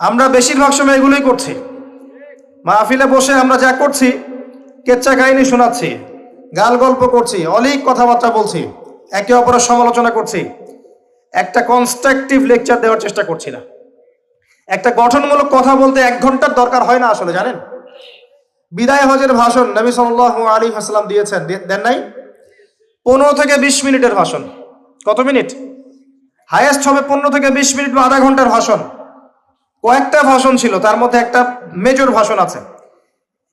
আমরা বেশিরভাগ সময় এগুলোই করছি। মাহফিলে বসে আমরা যা করছি কেচ্চা কাহিনী শোনাচ্ছি, গাল গল্প করছি অলিক কথাবার্তা বলছি, একে অপরের সমালোচনা করছি। একটা কনস্ট্রাকটিভ লেকচার দেওয়ার চেষ্টা করছি না। একটা গঠনমূলক কথা বলতে এক ঘণ্টার দরকার হয় না আসলে, জানেন? বিদায় হজের ভাষণ নবী সাল আলী হাসলাম দিয়েছেন দেন নাই? পনেরো থেকে বিশ মিনিটের ভাষণ। কত মিনিট? হায়েস্ট হবে পনেরো থেকে বিশ মিনিট বা আধা ঘণ্টার ভাষণ। কয়েকটা ভাষণ ছিল, তার মধ্যে একটা মেজর ভাষণ আছে।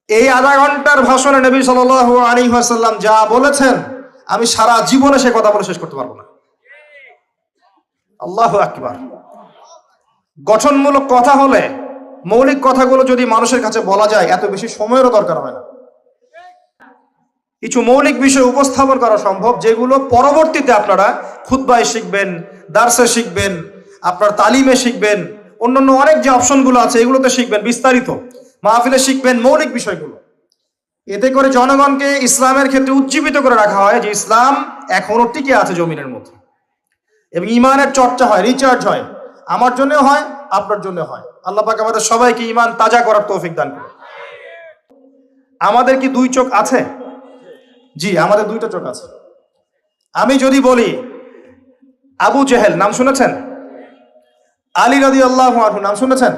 এই আধা ঘণ্টার ভাষণে নবী সাল আলী যা বলেছেন, আমি সারা জীবনে সে কথা বলে শেষ করতে পারব না। আল্লাহ আকবার। গঠনমূলক কথা হলে, মৌলিক কথাগুলো যদি মানুষের কাছে বলা যায়, এত বেশি সময়েরও দরকার হয় না। কিছু মৌলিক বিষয় উপস্থাপন করা সম্ভব, যেগুলো পরবর্তীতে আপনারা খুতবায় শিখবেন, দার্সে শিখবেন, আপনার তালিমে শিখবেন অন্যান্য অনেক যে অপশনগুলো আছে, এগুলোতে শিখবেন বিস্তারিত। মাহফিলে শিখবেন মৌলিক বিষয়গুলো। এতে করে জনগণকে ইসলামের ক্ষেত্রে উজ্জীবিত করে রাখা হয় যে ইসলাম এখনও টিকে আছে জমিনের মধ্যে। এবং ইমানের চর্চা হয় রিচার্জ হয়। আমার জন্য হয়, আপনার জন্য হয়। আল্লাহ পাক আমাদের সবাইকে ইমান তাজা করার তৌফিক দান করে আমাদের কি দুই চোখ আছে? জি, আমাদের দুইটা চোখ আছে। আমি যদি বলি, আবু জেহেল, নাম শুনেছেন? আলী রদি আল্লাহ নাম শুনেছেন?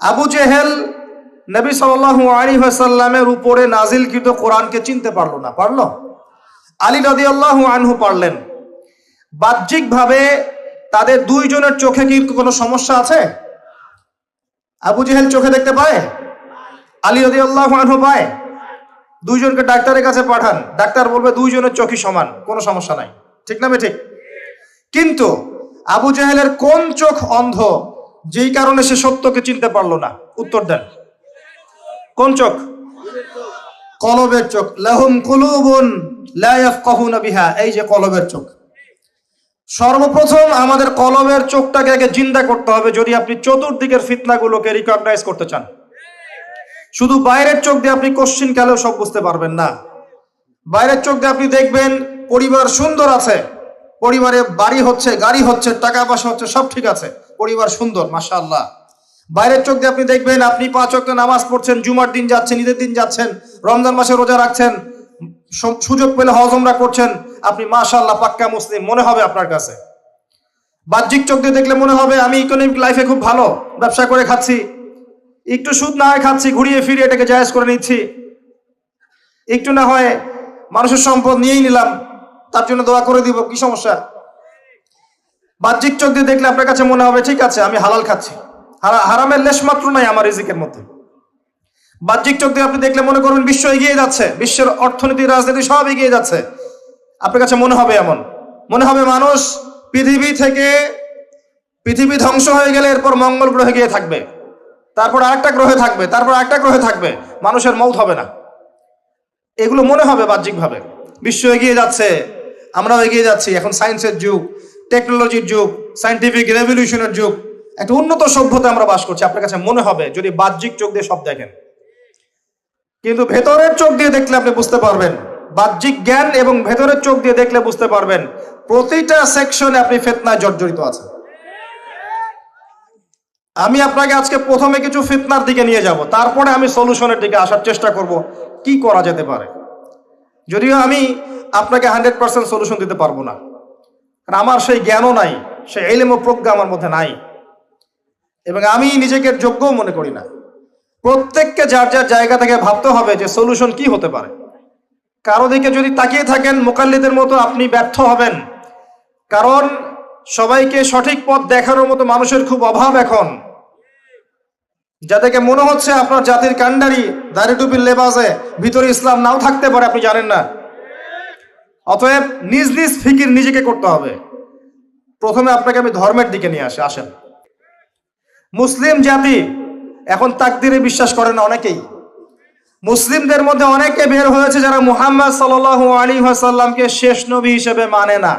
আবু জেহেল নবী সাল্লাহ আলী সাল্লামের উপরে নাজিলকৃত কোরআনকে চিনতে পারল না। পারল? আলী রদি আল্লাহ আনহু পারলেন। বাহ্যিকভাবে তাদের দুইজনের চোখে কি কোনো সমস্যা আছে? আবু জেহেল চোখে দেখতে পায়? আলী রদি আল্লাহ আনহু পায়? দুইজনকে ডাক্তারের কাছে পাঠান। ডাক্তার বলবে, দুইজনের চোখই সমান, কোনো সমস্যা নাই। ঠিক না ঠিক? কিন্তু আবু জাহেলের কোন চোখ অন্ধ? যেই কারণে সে সত্যকে চিনতে পারল না। উত্তর দেন। কোন চোখ? কলবের চোখ। লাহুম কুলুবুন লা ইয়াফকাহুনা বিহা। এই যে কলবের চোখ। সর্বপ্রথম আমাদের কলবের চোখটাকে আগে জিন্দা করতে হবে যদি আপনি চতুর্দিকের ফিতনাগুলোকে রিকগনাইজ করতে চান। শুধু বাইরের চোখ দিয়ে আপনি কোশ্চিন কালেও সব বুঝতে পারবেন না। বাইরের চোখ দিয়ে আপনি দেখবেন পরিবার সুন্দর আছে। পরিবারে বাড়ি হচ্ছে, গাড়ি হচ্ছে, টাকা পয়সা হচ্ছে, সব ঠিক আছে। পরিবার সুন্দর, মাশাআল্লাহ। বাইরের চোখ দিয়ে আপনি দেখবেন, আপনি পাঁচ ওয়াক্ত নামাজ পড়ছেন, জুমার দিন যাচ্ছেন, ঈদের দিন যাচ্ছেন, রমজান মাসে রোজা রাখছেন সুযোগ পেলে হজমরা করছেন, আপনি মাশাআল্লাহ পাক্কা মুসলিম, মনে হবে আপনার কাছে। বাহ্যিক চোখ দিয়ে দেখলে মনে হবে, আমি ইকোনমিক লাইফে খুব ভালো, ব্যবসা করে খাচ্ছি, একটু সুদ না খাচ্ছি, ঘুরিয়ে ফিরিয়ে এটাকে জায়েজ করে নিচ্ছি। একটু না হয় মানুষের সম্পদ নিয়েই নিলাম তার জন্য দোয়া করে দিব, কি সমস্যা? বাহ্যিক চোখ দিয়ে দেখলে আপনার কাছে মনে হবে, ঠিক আছে, আমি হালাল খাচ্ছি। হারামের লেশ মাত্র নাই আমার রিজিকের মধ্যে। বাহ্যিক চোখ দিয়ে আপনি দেখলে মনে করবেন বিশ্ব এগিয়ে যাচ্ছে, বিশ্বের অর্থনীতি, রাজনীতি সব এগিয়ে যাচ্ছে। আপনার কাছে মনে হবে এমন। মনে হবে, মানুষ পৃথিবী থেকে পৃথিবী ধ্বংস হয়ে গেলে এরপর মঙ্গল গ্রহে গিয়ে থাকবে। তারপর আরেকটা গ্রহে থাকবে, তারপর আরেকটা গ্রহে থাকবে। মানুষের মৌত হবে না। এগুলো মনে হবে বাহ্যিকভাবে। বিশ্ব এগিয়ে যাচ্ছে। আমরাও এগিয়ে যাচ্ছি। এখন সায়েন্সের যুগ টেকনোলজির যুগ সায়েন্টিফিক রেভলিউশনের যুগ, একটা উন্নত সভ্যতা আমরা বাস করছি। আপনার কাছে মনে হবে, যদি বাহ্যিক চোখ দিয়ে সব দেখেন। কিন্তু ভেতরের চোখ দিয়ে দেখলে আপনি বুঝতে পারবেন। বাহ্যিক জ্ঞান এবং ভেতরের চোখ দিয়ে দেখলে বুঝতে পারবেন, প্রতিটা সেকশনে আপনি ফেতনায় জর্জরিত আছেন। আমি আপনাকে আজকে প্রথমে কিছু ফিতনার দিকে নিয়ে যাব। তারপরে আমি সলিউশনের দিকে আসার চেষ্টা করব, কি করা যেতে পারে। যদিও আমি আপনাকে হান্ড্রেড পার্সেন্ট সলিউশন দিতে পারব না। কারণ আমার সেই জ্ঞানও নাই, সেই এলেম ও প্রজ্ঞা আমার মধ্যে নাই। এবং আমি নিজেকে যোগ্যও মনে করি না। প্রত্যেককে যার যার জায়গা থেকে ভাবতে হবে যে সলিউশন কি হতে পারে। কারও দিকে যদি তাকিয়ে থাকেন, মোকাল্লিদের মতো আপনি ব্যর্থ হবেন। কারণ সবাইকে সঠিক পথ দেখানোর মতো মানুষের খুব অভাব এখন। যাদেরকে মনে হচ্ছে আপনার জাতির কান্ডারি দাড়ি টুপির লেবাসে ভিতরে ইসলাম নাও থাকতে পারে, আপনি জানেন না। অতএব নিজ নিজ ফিকির নিজেকে করতে হবে। প্রথমে আপনাকে আমি ধর্মের দিকে নিয়ে আসি, আসেন। মুসলিম জাতি, এখন তাকদিরে বিশ্বাস করে না অনেকেই। মুসলিমদের মধ্যে অনেকে বের হয়েছে যারা মুহাম্মদ সাল আলী সাল্লামকে শেষ নবী হিসেবে মানে না।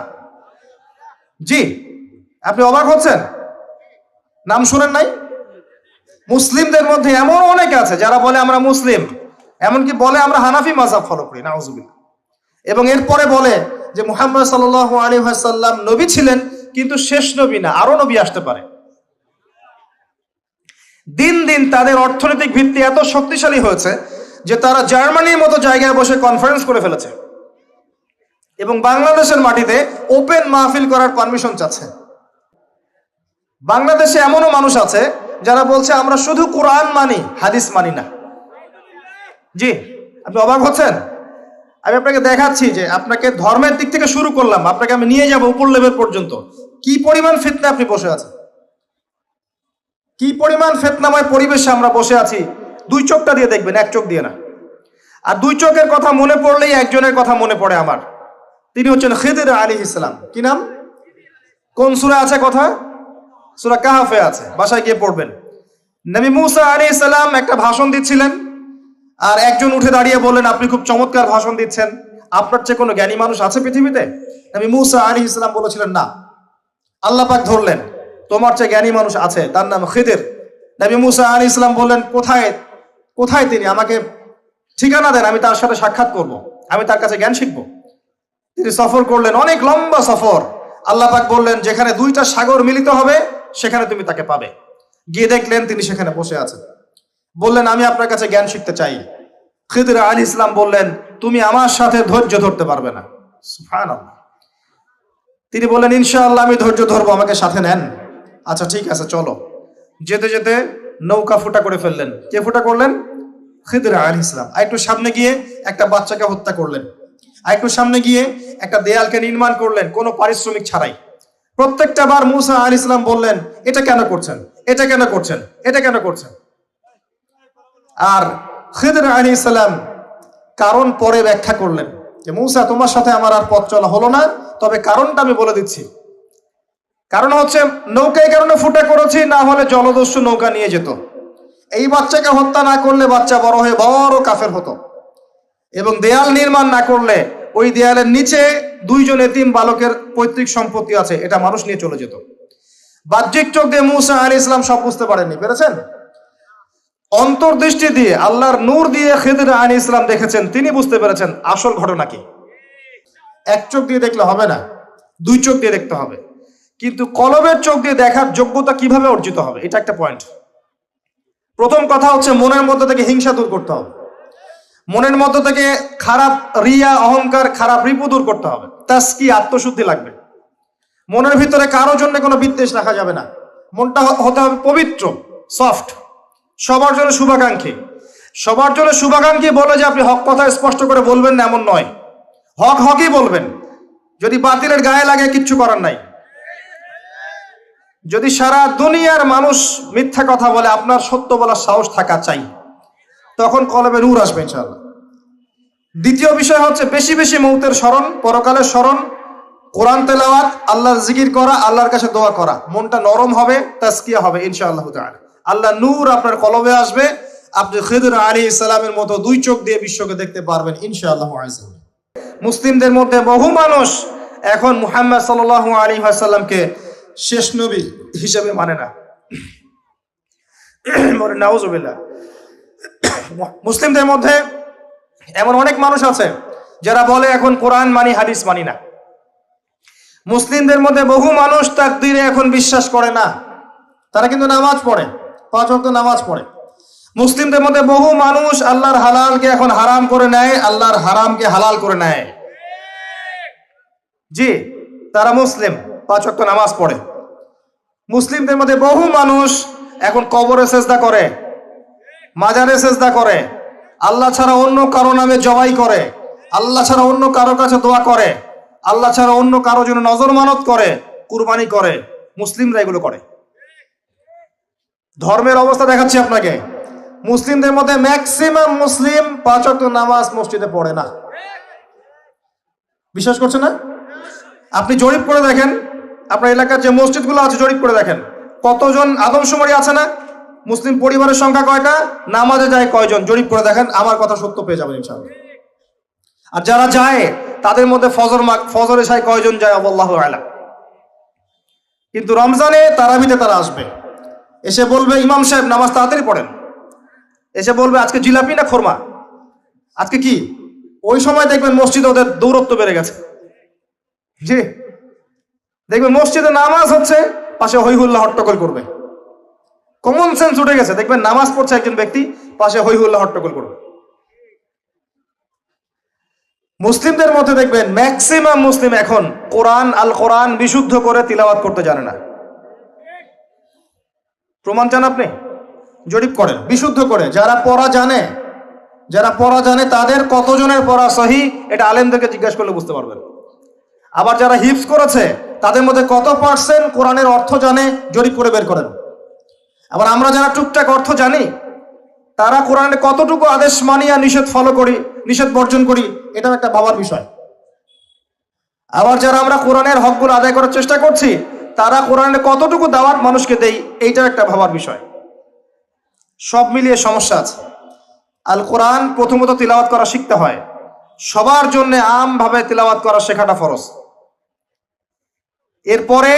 জি, আপনি অবাক হচ্ছেন? নাম শুনেন নাই? মুসলিমদের মধ্যে এমন অনেক আছে যারা বলে আমরা মুসলিম, এমনকি বলে আমরা হানাফি মাজাব ফলো করি, নাউজুবিল্লাহ। এবং এরপরে বলে যে মুহাম্মদ সাল আলী সাল্লাম নবী ছিলেন, কিন্তু শেষ নবী না, আরও নবী আসতে পারে। দিন দিন তাদের অর্থনৈতিক ভিত্তি এত শক্তিশালী হয়েছে যে তারা জার্মানির মতো জায়গায় বসে কনফারেন্স করে ফেলেছে। এবং বাংলাদেশের মাটিতে ওপেন মাহফিল করার পারমিশন চাচ্ছে। বাংলাদেশে এমনও মানুষ আছে যারা বলছে, আমরা শুধু কোরআন মানি, হাদিস মানি না। জি, আপনি অবাক হচ্ছেন? আমি আপনাকে দেখাচ্ছি যে আপনাকে ধর্মের দিক থেকে শুরু করলাম, আপনাকে আমি নিয়ে যাব উপর লেভেল পর্যন্ত। কি পরিমাণ ফিতনা আপনি বসে আছেন? কি পরিমাণ ফেতনাময় পরিবেশে আমরা বসে আছি? দুই চোখটা দিয়ে দেখবেন, এক চোখ দিয়ে না। আর দুই চোখের কথা মনে পড়লেই একজনের কথা মনে পড়ে আমার। তিনি হচ্ছেন খেদের আলী ইসলাম। কি নাম? কোন সুরা আছে কথা? সুরা কাহাফে আছে, বাসায় গিয়ে পড়বেন। নবী মুসা আলী ইসলাম একটা ভাষণ দিচ্ছিলেন আর একজন উঠে দাঁড়িয়ে বললেন, আপনি খুব চমৎকার ভাষণ দিচ্ছেন। আপনার চেয়ে কোনো জ্ঞানী মানুষ আছে পৃথিবীতে? নবী মুসা আলী ইসলাম বলেছিলেন, না। আল্লাহ পাক ধরলেন, তোমার চেয়ে জ্ঞানী মানুষ আছে, তার নাম খিদির। নবী মুসা আলী ইসলাম বললেন, কোথায় কোথায় তিনি? আমাকে ঠিকানা দেন, আমি তার সাথে সাক্ষাৎ করব। আমি তার কাছে জ্ঞান শিখব। তিনি সফর করলেন, অনেক লম্বা সফর। আল্লাহ পাক বললেন, যেখানে দুইটা সাগর মিলিত হবে, সেখানে তুমি তাকে পাবে। গিয়ে দেখলেন তিনি সেখানে বসে আছেন। বললেন, আমি আপনার কাছে জ্ঞান শিখতে চাই। খিদির আলী ইসলাম বললেন, তুমি আমার সাথে ধৈর্য ধরতে পারবে না। তিনি বললেন, ইনশাআল্লাহ আমি ধৈর্য ধরবো, আমাকে সাথে নেন। আচ্ছা ঠিক আছে, চলো। যেতে যেতে নৌকা ফুটা করে ফেললেন। কে ফুটা করলেন? খিদির আলী ইসলাম। আর একটু সামনে গিয়ে একটা বাচ্চাকে হত্যা করলেন। আর একটু সামনে গিয়ে একটা দেয়ালকে নির্মাণ করলেন, কোনো পারিশ্রমিক ছাড়াই। প্রত্যেকটা বার মুসা আলী ইসলাম বললেন, এটা কেন করছেন? এটা কেন করছেন? এটা কেন করছেন? আর খিদর আলী ইসলাম কারণ পরে ব্যাখ্যা করলেন যে, মৌসা, তোমার সাথে আমার আর পথ চলা হলো না। তবে কারণটা আমি বলে দিচ্ছি। কারণ হচ্ছে, নৌকায় কারণে ফুটে করেছি, না হলে জলদস্যু নৌকা নিয়ে যেত। এই বাচ্চাকে হত্যা না করলে বাচ্চা বড় হয়ে বড় কাফের হতো। এবং দেয়াল নির্মাণ না করলে ওই দেয়ালের নিচে দুইজন এতিম বালকের পৈতৃক সম্পত্তি আছে, এটা মানুষ নিয়ে চলে যেত। বাহ্যিক চোখ দিয়ে মুসা আলী ইসলাম সব বুঝতে পারেননি, পেরেছেন? অন্তর্দৃষ্টি দিয়ে, আল্লাহর নূর দিয়ে খেদির আলী ইসলাম দেখেছেন, তিনি বুঝতে পেরেছেন আসল ঘটনা কি। এক চোখ দিয়ে দেখলে হবে না, দুই চোখ দিয়ে দেখতে হবে। কিন্তু কলবের চোখ দিয়ে দেখার যোগ্যতা কীভাবে অর্জিত হবে, এটা একটা পয়েন্ট প্রথম কথা হচ্ছে মনের মধ্যে থেকে হিংসা দূর করতে হবে। মনের মধ্য থেকে খারাপ রিয়া, অহংকার, খারাপ রিপু দূর করতে হবে। তাস কি আত্মশুদ্ধি লাগবে। মনের ভিতরে কারও জন্য কোনো বিদ্বেষ রাখা যাবে না। মনটা হতে হবে পবিত্র সফট সবার জন্য শুভাকাঙ্ক্ষী। সবার জন্য শুভাকাঙ্ক্ষী বলে যে আপনি হক কথা স্পষ্ট করে বলবেন না এমন নয়। হক হকই বলবেন। যদি বাতিলের গায়ে লাগে কিচ্ছু করার নাই। যদি সারা দুনিয়ার মানুষ মিথ্যা কথা বলে, আপনার সত্য বলার সাহস থাকা চাই। তখন কলমে নূর আসবে ইনশাআল্লাহ। দ্বিতীয় বিষয় হচ্ছে বেশি বেশি মৌতের স্মরণ, পরকালের স্মরণ, কোরআন তেলাওয়াত, আল্লাহর জিকির করা, আল্লাহর কাছে দোয়া করা। মনটা নরম হবে তাস্কিয়া হবে ইনশাআল্লাহ তাআলা। আল্লাহ নূর আপনার কলমে আসবে। আপনি খিদর আলী ইসলামের মতো দুই চোখ দিয়ে বিশ্বকে দেখতে পারবেন, ইনশাআল্লাহ মুসলিমদের মধ্যে বহু মানুষ এখন মুহাম্মদ সাল্লাল্লাহু আলী সাল্লামকে শেষ নবী হিসেবে মানে না। মুসলিমদের মধ্যে এমন অনেক মানুষ আছে যারা বলে এখন কোরআন মানি, হাদিস মানি না। মুসলিমদের মধ্যে বহু মানুষ তাকদিরে এখন বিশ্বাস করে না। তারা কিন্তু নামাজ পড়ে। পাঁচ ওয়াক্ত নামাজ পড়ে। মুসলিমদের মধ্যে বহু মানুষ আল্লাহর হালালকে এখন হারাম করে নেয়, আল্লাহর হারামকে হালাল করে নেয়। জি, তারা মুসলিম, পাঁচ ওয়াক্ত নামাজ পড়ে। মুসলিমদের মধ্যে বহু মানুষ এখন কবরে সেজদা করে, মাজারে সেজদা করে, আল্লাহ ছাড়া অন্য কারও নামে জবাই করে, আল্লাহ ছাড়া অন্য কারও কাছে দোয়া করে, আল্লাহ ছাড়া অন্য কারও জন্য নজর মানত করে, কুরবানি করে, মুসলিমরা এগুলো করে। ধর্মের অবস্থা দেখাচ্ছি আপনাকে। মুসলিমদের মধ্যে ম্যাক্সিমাম মুসলিম পাঁচ ওয়াক্ত নামাজ মসজিদে পড়ে না। বিশ্বাস করছেন না? আপনি জরিপ করে দেখেন, আপনার এলাকার যে মসজিদগুলো আছে জরিপ করে দেখেন। কতজন আদমশুমারি আছে না? মুসলিম পরিবারের সংখ্যা কয়টা? নামাজে যায় কয়জন? জরিপ করে দেখেন, আমার কথা সত্য পেয়ে যাবেন আর যারা যায়, তাদের মধ্যে ফজর ফজর এসায় কয়জন যায়, আল্লাহ আলা। কিন্তু রমজানে তারাবিতে তারা আসবে। এসে বলবে, ইমাম সাহেব, নামাজ তাড়াতাড়ি পড়েন। এসে বলবে, আজকে জিলাপি না খোরমা? আজকে কি? ওই সময় দেখবেন মসজিদে ওদের দৌরত্ব বেড়ে গেছে। জি। দেখবেন মসজিদে নামাজ হচ্ছে, পাশে হইহুল্লাহ হট্টগোল করবে। কমন সেন্স উঠে গেছে। দেখবেন নামাজ পড়ছে একজন ব্যক্তি, পাশে হই হুল্লা হট্টগোল করবে। মুসলিমদের মধ্যে দেখবেন ম্যাক্সিমাম মুসলিম এখন কোরআন, আল কোরআন বিশুদ্ধ করে তিলাওয়াত করতে জানে না। প্রমাণ চান আপনি? জরিপ করেন, বিশুদ্ধ করে। যারা পড়া জানে, যারা পড়া জানে, তাদের কতজনের পড়া সহি, এটা আলেমদেরকে জিজ্ঞাসা করলে বুঝতে পারবেন। আবার যারা হিপস করেছে, তাদের মধ্যে কত পার্সেন্ট কোরআনের অর্থ জানে, জরিপ করে বের করেন। আবার আমরা যারা টুকটাক অর্থ জানি, তারা কোরআনে কতটুকু আদেশ মানিয়া নিষেধ ফলো করি, নিষেধ বর্জন করি, এটাও একটা ভাবার বিষয়। আবার যারা আমরা কোরআনের হকগুলো আদায় করার চেষ্টা করছি তারা কোরআনে কতটুকু দাওয়াত মানুষকে দেই এইটাও একটা ভাবার বিষয়। সব মিলিয়ে সমস্যা আছে। আল কোরআন প্রথমত তিলাওয়াত করা শিখতে হয়। সবার জন্য আমভাবে তিলাওয়াত করা শেখাটা ফরজ। এরপরে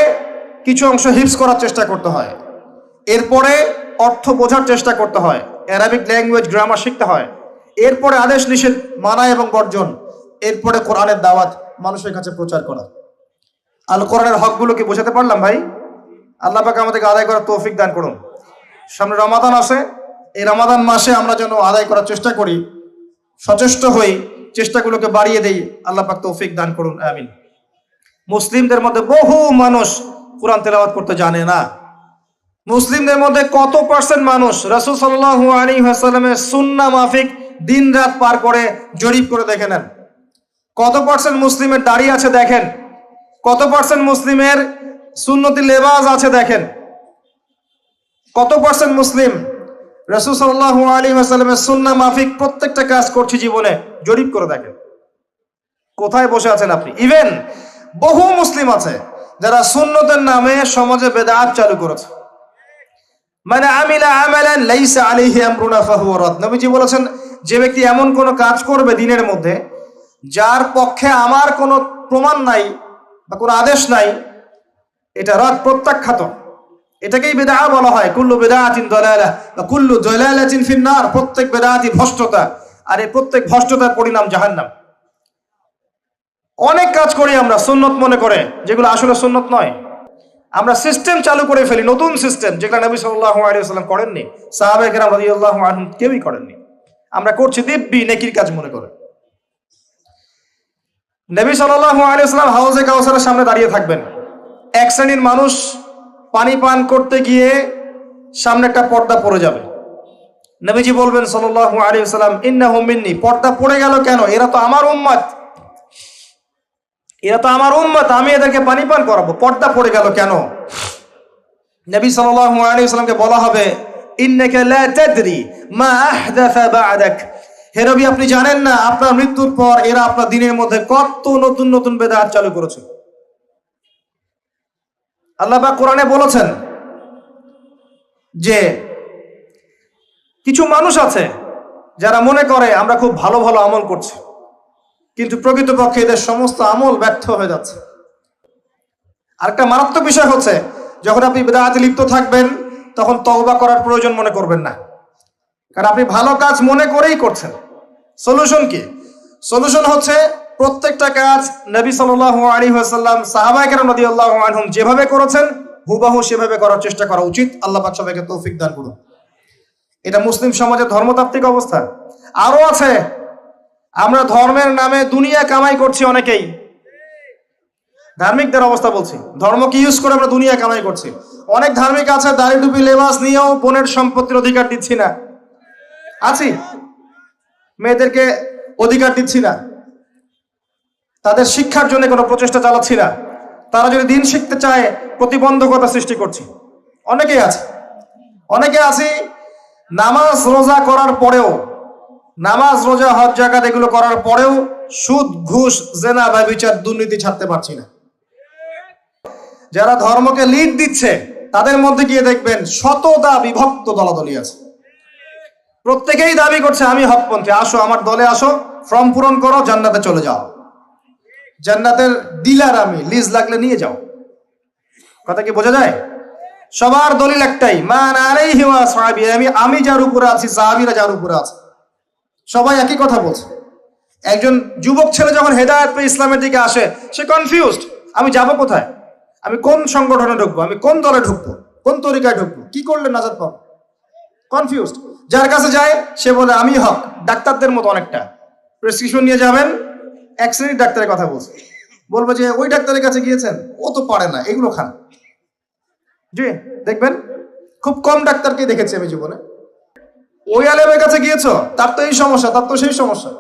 কিছু অংশ হিপস করার চেষ্টা করতে হয়। এরপরে অর্থ বোঝার চেষ্টা করতে হয়। অ্যারাবিক ল্যাঙ্গুয়েজ গ্রামার শিখতে হয়। এরপরে আদেশ নিষেধ মানা এবং বর্জন। এরপরে কোরআনের দাওয়াত মানুষের কাছে প্রচার করা। আল কোরআনের হকগুলোকে বোঝাতে পারলাম ভাই? আল্লাহ পাকে আমাদেরকে আদায় করার তৌফিক দান করুন। সামনে রমাদান আসে এই রমাদান মাসে আমরা যেন আদায় করার চেষ্টা করি, সচেষ্ট হই, চেষ্টাগুলোকে বাড়িয়ে দেই, আল্লাহ পাক তৌফিক দান করুন, আমিন। মুসলিমদের মধ্যে বহু মানুষ কোরআন তেলাওয়াত করতে জানে না। মুসলিমদের মধ্যে কত পার্সেন্ট মানুষ রাসুল সাল্লাহ আলী হাসালামের সুন্না মাফিক দিন রাত পার করে জরিপ করে দেখে নেন। কত পার্সেন্ট মুসলিমের দাড়ি আছে দেখেন? কত পার্সেন্ট মুসলিমের সুন্নতি লেবাজ আছে দেখেন? কত পার্সেন্ট মুসলিম? রসুল সাল্লাহ আলী হাসালামের সুন্না মাফিক প্রত্যেকটা কাজ করছি জীবনে। জরিপ করে দেখেন। কোথায় বসে আছেন আপনি? ইভেন বহু মুসলিম আছে যারা সুন্নতের নামে সমাজে বেদাত চালু করেছে। মানে আমিলা আমালান লাইসা আলাইহি আমরুনা ফাহুয়া নবীজি বলেছেন, যে ব্যক্তি এমন কোন কাজ করবে দিনের মধ্যে, যার পক্ষে আমার কোনো প্রমাণ নাই বা কোনো আদেশ নাই, এটা রদ প্রত্যাখ্যাত। এটাকেই বেদা বলা হয়, কুল্লু বেদাতিন দলালা বা কুল্লু দলালাতিন ফিন্নার, প্রত্যেক বেদাতি ভ্রষ্টতা আর এই প্রত্যেক ভ্রষ্টতার পরিণাম জাহান্নাম। অনেক কাজ করি আমরা, সুন্নত মনে করে, যেগুলো আসলে সুন্নত নয়। আমরা সিস্টেম চালু করে ফেলি, নতুন সিস্টেম যেগুলো নবী সাল্লাহ আলিয়াল্লাম করেননি। সাহাবে কেরাম রাদিয়াল্লাহ আনহুম কেউই করেননি। আমরা করছি দিব্যি নেকির কাজ মনে করে। নবী সাল্লাহ আলিয়াল্লাম হাউজে কাউসারের সামনে দাঁড়িয়ে থাকবেন। এক শ্রেণির মানুষ পানি পান করতে গিয়ে সামনে একটা পর্দা পড়ে যাবে। নবীজি বলবেন সাল্লাহ আলিয়াল্লাম ইন্না মিন্নি। পর্দা পড়ে গেল কেন? এরা তো আমার উম্মাত। এরা তো আমার উম্মত, আমি এদেরকে পানি পান করাবো। পর্দা পড়ে গেল কেন? নবী সাল্লাল্লাহু আলাইহি সাল্লামকে বলা হবে, ইন্নাকা লা তাদরি মা আহদাথা বা'দাক। হে নবী আপনি জানেন না, আপনার মৃত্যুর পর এরা আপনার দিনের মধ্যে কত নতুন নতুন বেদাত চালু করেছে। আল্লাহ কোরআনে বলেছেন যে কিছু মানুষ আছে যারা মনে করে, আমরা খুব ভালো ভালো আমল করছি, কিন্তু প্রকৃতপক্ষে এদের সমস্ত আমল ব্যর্থ হয়ে যাচ্ছে। আরেকটা মারাত্মক বিষয় হচ্ছে, যখন আপনি বেদাতে লিপ্ত থাকবেন, তখন তওবা করার প্রয়োজন মনে করবেন না। কারণ আপনি ভালো কাজ মনে করেই করছেন। সলিউশন কি? সলিউশন হচ্ছে প্রত্যেকটা কাজ নবী সাল্লাল্লাহু আলাইহি ওয়াসাল্লাম সাহাবায়ে কেরাম রাদিয়াল্লাহু আনহুম যেভাবে করেছেন, হুবাহু সেভাবে করার চেষ্টা করা উচিত। আল্লাহ পাক সবাইকে তৌফিক দান করুন। এটা মুসলিম সমাজের ধর্মতাত্ত্বিক অবস্থা। আরও আছে, আমরা ধর্মের নামে দুনিয়া কামাই করছি অনেকেই। ধার্মিকদের অবস্থা বলছি। ধর্মকে ইউজ করে আমরা দুনিয়া কামাই করছি? অনেক ধার্মিক আছে, দাড়ি টুপি, লেবাস নিয়েও বোনের সম্পত্তির অধিকার দিচ্ছি না। আছি? মেয়েদেরকে অধিকার দিচ্ছি না। তাদের শিক্ষার জন্য কোনো প্রচেষ্টা চালাচ্ছি না। তারা যদি দিন শিখতে চায়, প্রতিবন্ধকতা সৃষ্টি করছি। অনেকেই আছে। অনেকে আছি, নামাজ রোজা করার পরেও, নামাজ রোজা, হজ জাকাত এগুলো করার পরেও সুদ, ঘুষ, জেনা বা বিচার দুর্নীতি ছাড়তে পারছি না। যারা ধর্মকে লিড দিচ্ছে, তাদের মধ্যে গিয়ে দেখবেন শতদা বিভক্ত দলাদলি আছে। প্রত্যেকেই দাবি করছে, আমি হকপন্থী। আসো, আমার দলে আসো, ফর্ম পূরণ করো, জান্নাতে চলে যাও। জান্নাতের ডিলার আমি লিজ লাগলে নিয়ে যাও। কথা কি বোঝা যায়? সবার দলিল একটাই, মান সাহাবী আমি আমি যার উপরে আছি, সাহাবীরা যার উপরে আছে। সবাই একই কথা বলছে। একজন যুবক ছেলে যখন হেদায়ত পেয়ে ইসলামের দিকে আসে, সে কনফিউজড আমি যাব কোথায়? আমি কোন সংগঠনে ঢুকবো? আমি কোন দলে ঢুকবো? কোন তরিকায় ঢুকবো? কি করলে নাজাদ পাবো? কনফিউজড যার কাছে যায়, সে বলে, আমি হক। ডাক্তারদের মতো অনেকটা। প্রেসক্রিপশন নিয়ে যাবেন, এক শ্রেণির ডাক্তারের কথা বলছে। বলব যে, ওই ডাক্তারের কাছে গিয়েছেন? ও তো পারে না, এগুলো খান। জি, দেখবেন, খুব কম ডাক্তারকে দেখেছি আমি জীবনে। ওই আলেমের কাছে গিয়েছো? তার তো এই সমস্যা, তার তো সেই সমস্যা।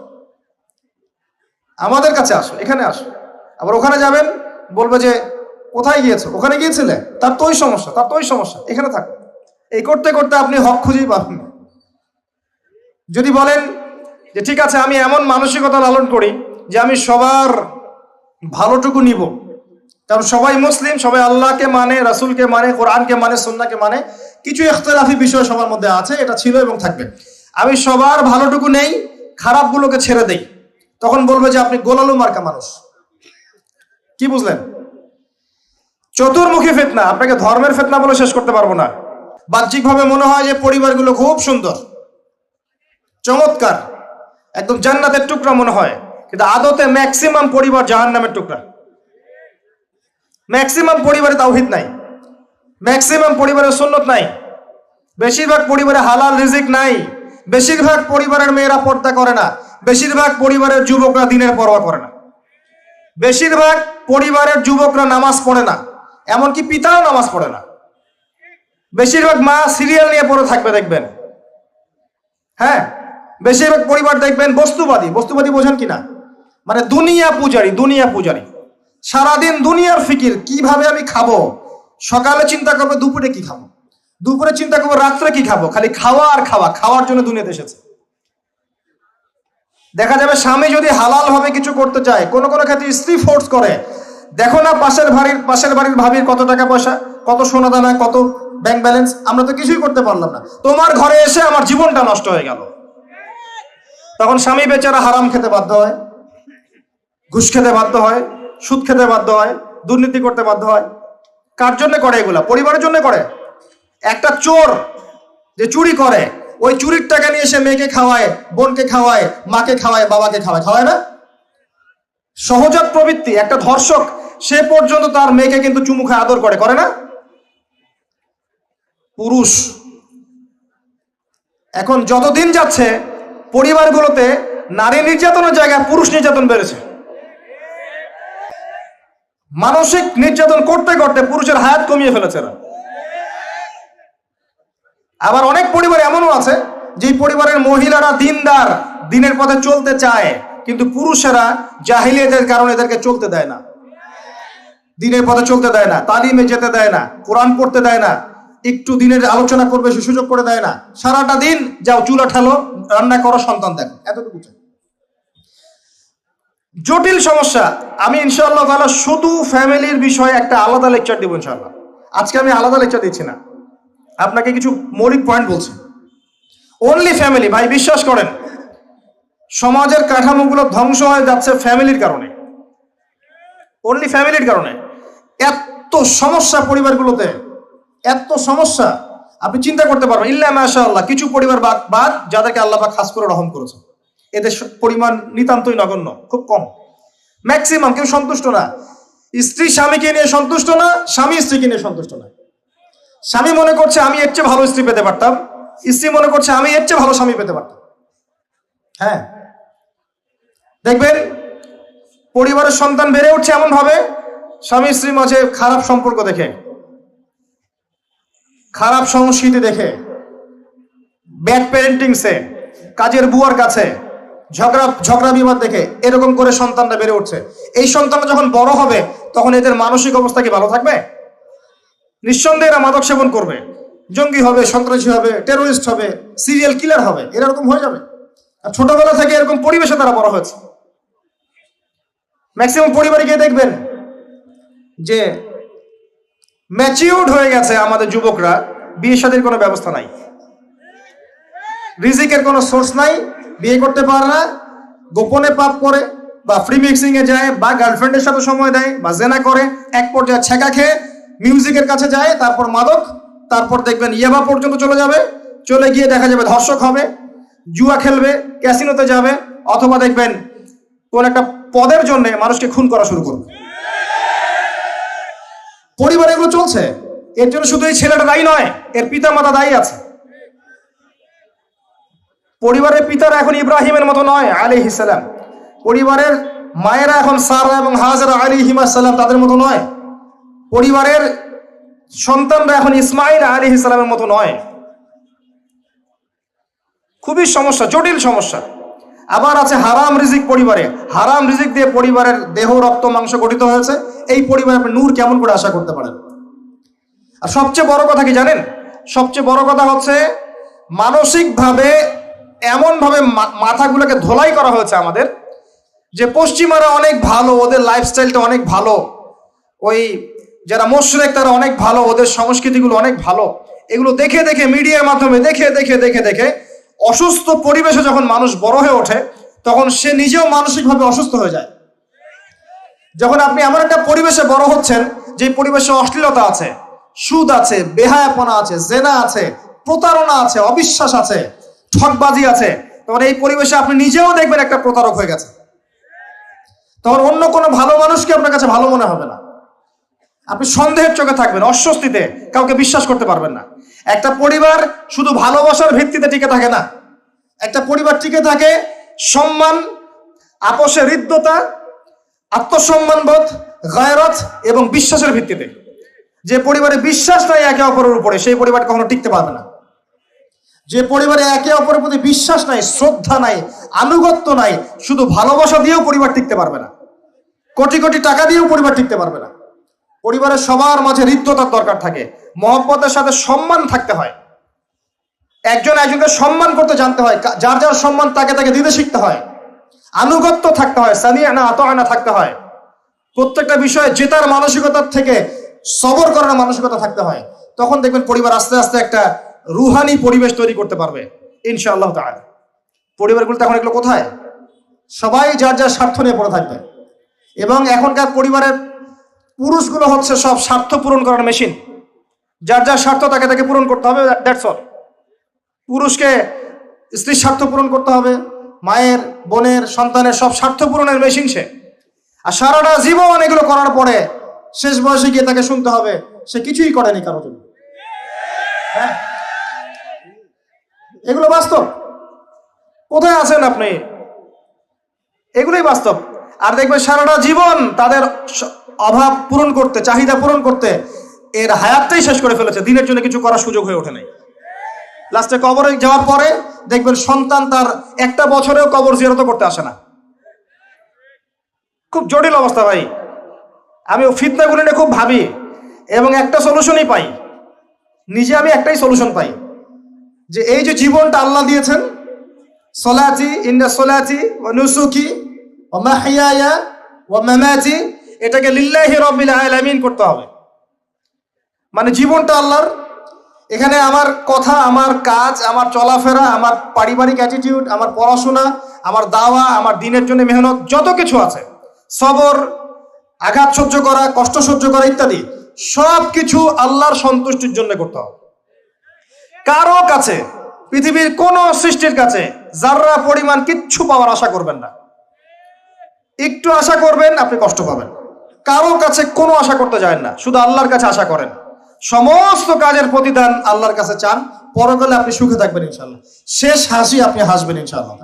আমাদের কাছে আসো, এখানে আসো। আবার ওখানে যাবেন, বলবে যে, কোথায় গিয়েছো? ওখানে গিয়েছিলে? তার তো ওই সমস্যা, তার তো ওই সমস্যা, এখানে থাকো। এই করতে করতে আপনি হক খুঁজেই পাবেন। যদি বলেন যে ঠিক আছে, আমি এমন মানসিকতা লালন করি যে আমি সবার ভালোটুকু নিব। কারণ সবাই মুসলিম, সবাই আল্লাহকে মানে রাসূলকে মানে কোরআনকে মানে সন্নাকে মানে কিছু ইখতলাফি বিষয় সবার মধ্যে আছে, এটা ছিল এবং থাকবে। আমি সবার ভালোটুকু নেই, খারাপগুলোকে ছেড়ে দেই। তখন বলবে যে আপনি গোলালু মার্কা মানুষ। কি বুঝলেন? চতুর্মুখী ফেতনা, আপনাকে ধর্মের ফেতনা বলে শেষ করতে পারব না। বাহ্যিকভাবে মনে হয় যে পরিবারগুলো খুব সুন্দর। চমৎকার। একদম জান্নাতের টুকরা মনে হয়। কিন্তু আদতে ম্যাক্সিমাম পরিবার জাহান নামের টুকরা। ম্যাক্সিমাম পরিবারে তাওহিদ নাই। ম্যাক্সিমাম পরিবারের সুন্নত নাই। বেশিরভাগ পরিবারে হালাল রিজিক নাই। বেশিরভাগ পরিবারের মেয়েরা পর্দা করে না। বেশিরভাগ পরিবারের যুবকরা দিনের পরোয়া করে না। বেশিরভাগ পরিবারের যুবকরা নামাজ পড়ে না। এমনকি পিতাও নামাজ পড়ে না। বেশিরভাগ মা সিরিয়াল নিয়ে পড়ে থাকবে, দেখবেন। হ্যাঁ? বেশিরভাগ পরিবার দেখবেন বস্তুবাদী। বস্তুবাদী বোঝেন কিনা? মানে দুনিয়া পূজারি দুনিয়া পূজারি। সারাদিন দুনিয়ার ফিকির, কীভাবে আমি খাব? সকালে চিন্তা করব দুপুরে কি খাব? দুপুরে চিন্তা করব রাত্রে কি খাব? খালি খাওয়া আর খাওয়া, খাওয়ার জন্য দুনিয়াতে এসেছে। দেখা যাবে স্বামী যদি হালাল ভাবে কিছু করতে চায়, কোন কোন ক্ষেত্রে স্ত্রী ফোর্স করে। দেখো না পাশের বাড়ির পাশের বাড়ির ভাবির কত টাকা পয়সা, কত সোনা দানা, কত ব্যাংক ব্যালেন্স আমরা তো কিছুই করতে পারলাম না। তোমার ঘরে এসে আমার জীবনটা নষ্ট হয়ে গেল। তখন স্বামী বেচারা হারাম খেতে বাধ্য হয়, ঘুষ খেতে বাধ্য হয়, সুদ খেতে বাধ্য হয়, দুর্নীতি করতে বাধ্য হয়। কার জন্য করে এগুলা? পরিবারের জন্য করে। একটা চোর যে চুরি করে, ওই চুরির টাকা নিয়ে এসে মেয়েকে খাওয়ায়, বোনকে খাওয়ায়, মাকে খাওয়ায়, বাবাকে খাওয়ায়। খাওয়ায় না? সহজাত প্রবৃত্তি। একটা ধর্ষক, সে পর্যন্ত তার মেয়েকে কিন্তু চুমু খায়, আদর করে। করে না? পুরুষ। এখন যতদিন যাচ্ছে পরিবারগুলোতে নারী নির্যাতনের জায়গায় পুরুষ নির্যাতন বেড়েছে। মানসিক নির্যাতন করতে করতে পুরুষের হায়াত কমিয়ে ফেলেছে আবার অনেক পরিবার এমনও আছে যে পরিবারের মহিলারা দিনদার, দিনের পথে চলতে চায়, কিন্তু পুরুষেরা জাহিলিয়াতের কারণে এদেরকে চলতে দেয় না। দিনের পথে চলতে দেয় না, তালিমে যেতে দেয় না, কোরআন পড়তে দেয় না একটু দিনের আলোচনা করবে, সে সুযোগ করে দেয় না। সারাটা দিন যাও, চুলা ঠালো রান্না করো, সন্তান দেখো। এতটুকু চাই। জটিল সমস্যা। আমি ইনশাআল্লাহ তাআলা শুধু ফ্যামিলির বিষয়ে একটা আলাদা লেকচার দিব ইনশাআল্লাহ। আজকে আমি আলাদা লেকচার দিচ্ছি না। আপনাকে কিছু মৌলিক পয়েন্ট বলছি। অনলি ফ্যামিলি ভাই, বিশ্বাস করেন, সমাজের কাঠামোগুলো ধ্বংস হয়ে যাচ্ছে ফ্যামিলির কারণে। অনলি ফ্যামিলির কারণে। এত সমস্যা পরিবারগুলোতে। এত সমস্যা, আপনি চিন্তা করতে পারবেন, ইল্লা মাশা আল্লাহ কিছু পরিবার বাদ বাদ যাদেরকে আল্লাহ পাক খাস করে রহম করেছে এদের পরিমাণ নিতান্তই নগণ্য, খুব কম। ম্যাক্সিমাম কেউ সন্তুষ্ট না। স্ত্রী স্বামীকে নিয়ে সন্তুষ্ট না, স্বামী স্ত্রীকে নিয়ে সন্তুষ্ট না। স্বামী মনে করছে, আমি এর চেয়ে ভালো স্ত্রী পেতে পারতাম। স্ত্রী মনে করছে, আমি এর চেয়ে ভালো স্বামী পেতে পারতাম। হ্যাঁ। দেখবেন, পরিবারের সন্তান বেড়ে উঠছে এমন ভাবে স্বামী স্ত্রীর মাঝে খারাপ সম্পর্ক দেখে। খারাপ সংস্কৃতি দেখে ব্যাড প্যারেন্টিংসে কাজের বুয়ার কাছে ঝগড়া ঝগড়া বিবাদ দেখে এরকম করে সন্তানটা বেড়ে উঠছে। এই সন্তানটা যখন বড় হবে, তখন এদের মানসিক অবস্থা কি ভালো থাকবে? নিঃসন্দেহে এরা মাদক সেবন করবে। জঙ্গি হবে, সন্ত্রাসী হবে টেরোরিস্ট হবে সিরিয়াল কিলার হবে এরকম হয়ে যাবে। আর ছোটবেলা থেকে এরকম পরিবেশে তারা বড় হয়েছে। ম্যাক্সিমাম পরিবারে গিয়ে দেখবেন যে ম্যাচিউর্ড হয়ে গেছে আমাদের যুবকরা। বিয়ে শাদীর কোনো ব্যবস্থা নাই। রিজিকের কোনো সোর্স নাই। বিয়ে করতে পারে না। গোপনে পাপ করে বা ফ্রি মিক্সিং এ যায় বা গার্লফ্রেন্ডের সাথে সময় দেয় বা জেনা করে, এক পর্যায়ে ছেঁকা খেয়ে মিউজিকের কাছে যায়, তারপর মাদক, তারপর দেখবেন ইয়াবা পর্যন্ত চলে যাবে। চলে গিয়ে দেখা যাবে ধর্ষক হবে, জুয়া খেলবে ক্যাসিনোতে যাবে, অথবা দেখবেন কোন একটা পদের জন্য মানুষকে খুন করা শুরু করবে। পরিবারে এগুলো চলছে? এর জন্য শুধু এই ছেলেটা দায়ী নয়, এর পিতা মাতা দায়ী আছে। পরিবারের পিতারা এখন ইব্রাহিমের মতো নয় আলী ইসালাম পরিবারের মায়েরা এখন সারা এবং হাজারা আলী হিমাসাল্লাম তাদের মতো নয়। পরিবারের সন্তানরা এখন ইসমাইল আলী ইসলামের মতো নয়। খুবই সমস্যা, জটিল সমস্যা। আবার আছে হারাম রিজিক পরিবারে। হারাম রিজিক দিয়ে পরিবারের দেহ, রক্ত, মাংস গঠিত হয়েছে। এই পরিবারে আপনি নূর কেমন করে আশা করতে পারেন? আর সবচেয়ে বড় কথা কি জানেন? সবচেয়ে বড় কথা হচ্ছে, মানসিকভাবে এমনভাবে মাথাগুলোকে ধোলাই করা হয়েছে আমাদের, যে পশ্চিমারা অনেক ভালো, ওদের লাইফস্টাইলটা অনেক ভালো। ওই যারা মোশরেক তারা অনেক ভালো, ওদের সংস্কৃতিগুলো অনেক ভালো। এগুলো দেখে দেখে মিডিয়ার মাধ্যমে দেখে দেখে দেখে দেখে অসুস্থ পরিবেশে যখন মানুষ বড় হয়ে ওঠে, তখন সে নিজেও মানসিকভাবে অসুস্থ হয়ে যায়। যখন আপনি এমন একটা পরিবেশে বড় হচ্ছেন যে পরিবেশে অশ্লীলতা আছে, সুদ আছে, বেহায়াপনা আছে, জেনা আছে, প্রতারণা আছে, অবিশ্বাস আছে ঠকবাজি আছে, তখন এই পরিবেশে আপনি নিজেও দেখবেন একটা প্রতারক হয়ে গেছে। তখন অন্য কোনো ভালো মানুষকে আপনার কাছে ভালো মনে হবে না। আপনি সন্দেহের চোখে থাকবেন, অস্বস্তিতে, কাউকে বিশ্বাস করতে পারবেন না। একটা পরিবার শুধু ভালোবাসার ভিত্তিতে টিকে থাকে না। একটা পরিবার টিকে থাকে সম্মান, আপোষে হৃদ্যতা আত্মসম্মানবোধ গায়রত এবং বিশ্বাসের ভিত্তিতে। যে পরিবারে বিশ্বাস নাই একে অপরের উপরে, সেই পরিবার কখনো টিকতে পারবে না। যে পরিবারে একে অপরের প্রতি বিশ্বাস নাই, শ্রদ্ধা নাই, আনুগত্য নাই, শুধু ভালোবাসা দিয়েও পরিবার টিকতে পারবে না। কোটি কোটি টাকা দিয়েও পরিবার টিকতে পারবে না। পরিবারের সবার মাঝে হৃদ্যতার দরকার থাকে। মহব্বতের সাথে সম্মান থাকতে হয়। একজন একজনকে সম্মান করতে জানতে হয়। যার যার সম্মান তাকে তাকে দিতে শিখতে হয়। আনুগত্য থাকতে হয়। সানিয়া না আত আনা থাকতে হয়। প্রত্যেকটা বিষয়ে জেতার মানসিকতার থেকে সবর করার মানসিকতা থাকতে হয়। তখন দেখবেন পরিবার আস্তে আস্তে একটা রুহানি পরিবেশ তৈরি করতে পারবে, ইনশাআল্লাহ তাআলা। পরিবারগুলো এখন এগুলো কোথায়? সবাই যার যার স্বার্থ নিয়ে পড়ে থাকবে। এবং এখনকার পরিবারের পুরুষগুলো হচ্ছে সব স্বার্থ পূরণ করার মেশিন যার যার স্বার্থ তাকে তাকে পূরণ করতে হবে দ্যাটস অল পুরুষকে স্ত্রীর স্বার্থ পূরণ করতে হবে, মায়ের, বোনের, সন্তানের সব স্বার্থ পূরণের মেশিন সে। আর সারাটা জীবন এগুলো করার পরে শেষ বয়সে গিয়ে তাকে শুনতে হবে, সে কিছুই করেনি কারোর জন্য। হ্যাঁ? এগুলো বাস্তব। কোথায় আছেন আপনি? এগুলোই বাস্তব। আর দেখবেন সারাটা জীবন তাদের অভাব পূরণ করতে, চাহিদা পূরণ করতে এর হায়াতটাই শেষ করে ফেলেছে। দিনের জন্য কিছু করার সুযোগ হয়ে ওঠে নাই। লাস্টে কবরে যাওয়ার পরে দেখবেন সন্তান তার একটা বছরেও কবর জিয়ারত করতে আসে না। খুব জটিল অবস্থা ভাই। আমি ও ফিতনাগুলো নিয়ে খুব ভাবি এবং একটা সলিউশনই পাই। নিজে আমি একটাই সলিউশন পাই। যে এই যে জীবনটা আল্লাহ দিয়েছেন সলাচি ইন্ডা সলাচি ও নুসুকি ও মাহিয়ায়া ও মামাচি এটাকে লিল্লাহি রব্বিল আলামিন করতে হবে। মানে জীবনটা আল্লাহর। এখানে আমার কথা, আমার কাজ, আমার চলাফেরা, আমার পারিবারিক অ্যাটিটিউড আমার পড়াশোনা, আমার দাওয়া, আমার দিনের জন্য মেহনত, যত কিছু আছে, সবর, আঘাত সহ্য করা, কষ্ট সহ্য করা ইত্যাদি সব কিছু আল্লাহর সন্তুষ্টির জন্য করতে হবে। কারও কাছে, পৃথিবীর কোন সৃষ্টির কাছে যাররা পরিমাণ কিচ্ছু পাওয়ার আশা করবেন না। একটু আশা করবেন, আপনি কষ্ট পাবেন। কারও কাছে কোনো আশা করতে যায় না, শুধু আল্লাহর কাছে আশা করেন। সমস্ত কাজের প্রতিদান আল্লাহর কাছে চান, পরকালে আপনি সুখে থাকবেন ইনশাল্লাহ শেষ হাসি আপনি হাসবেন ইনশাআল্লাহ।